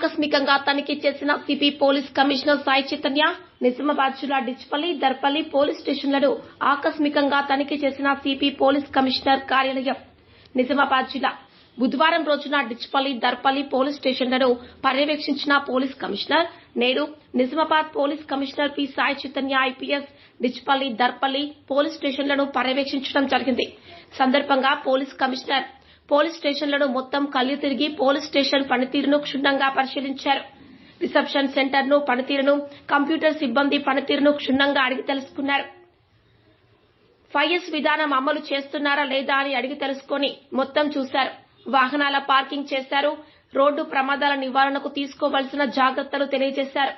ఆకస్మికంగా తనిఖీ చేసిన CP police commissioner Sai Chaitanya Nizamabad జిల్లా డిచ్పల్లి దర్పల్లి పోలీస్ స్టేషన్లను ఆకస్మికంగా తనిఖీ చేసిన సిపి పోలీస్ కమిషనర్ కార్యాలయం నిజామాబాద్ జిల్లా. బుధవారం రోజున డిచ్పల్లి దర్పల్లి పోలీస్ స్టేషన్లను పర్యవేక్షించిన పోలీస్ కమిషనర్ నేడు Nizamabad police commissioner P Sai Chaitanya IPS Dichpally Darpally police స్టేషన్లను పర్యవేక్షించడం జరిగింది. సందర్భంగా పోలీస్ కమిషనర్ పోలీస్ స్టేషన్లను మొత్తం కళ్ళు తిరిగి పోలీస్ స్టేషన్ పనితీరును క్షుణ్ణంగా పరిశీలించారు. రిసెప్షన్ సెంటర్ను పనితీరును కంప్యూటర్ సిబ్బంది పనితీరును క్షుణ్ణంగా అడిగి తెలుసుకున్నారు. ఫైవ్ ఎస్ విధానం అమలు చేస్తున్నారా లేదా అని అడిగి తెలుసుకొని మొత్తం చూశారు. వాహనాల పార్కింగ్ చేశారు. రోడ్డు ప్రమాదాల నివారణకు తీసుకోవలసిన జాగ్రత్తలు తెలియజేశారు.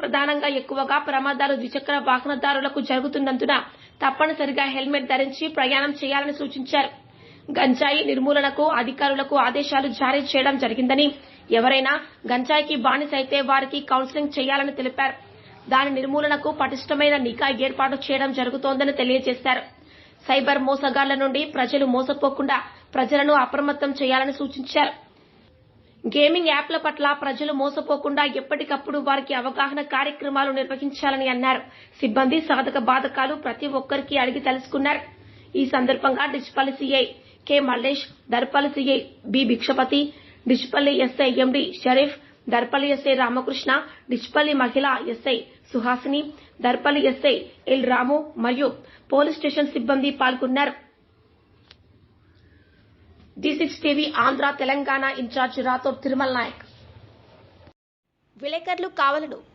ప్రధానంగా ఎక్కువగా ప్రమాదాలు ద్విచక్ర వాహనదారులకు జరుగుతున్నందున తప్పనిసరిగా హెల్మెట్ ధరించి ప్రయాణం చేయాలని సూచించారు. గంజాయి నిర్మూలనకు అధికారులకు ఆదేశాలు జారీ చేయడం జరిగిందని ఎవరైనా గంజాయికి బానిసైతే వారికి కౌన్సిలింగ్ చేయాలని తెలిపారు. దాని నిర్మూలనకు పటిష్టమైన నిఘా ఏర్పాటు చేయడం జరుగుతోందని తెలియజేశారు. సైబర్ మోసగాళ్ళ నుండి ప్రజలు మోసపోకుండా ప్రజలను అప్రమత్తం చేయాలని సూచించారు. గేమింగ్ యాప్ల పట్ల ప్రజలు మోసపోకుండా ఎప్పటికప్పుడు వారికి అవగాహన కార్యక్రమాలు నిర్వహించాలని అన్నారు. సిబ్బంది సాధక బాధకాలు ప్రతి ఒక్కరికి అడిగి తెలుసుకున్నారు. ఈ సందర్భంగా Dichpally CI K. Mallesh Darpally CI B. Bhikshapathi Dichpally SI MD Sharif Darpally SI Ramakrishna Dichpally మహిళా SI Suhasini Darpally SI L. Ramu మరియు పోలీస్ స్టేషన్ సిబ్బంది పాల్గొన్నారు. D six TV Andhra Telangana incharge Rathod Tirumala Naik. విలేకరులు కావలను.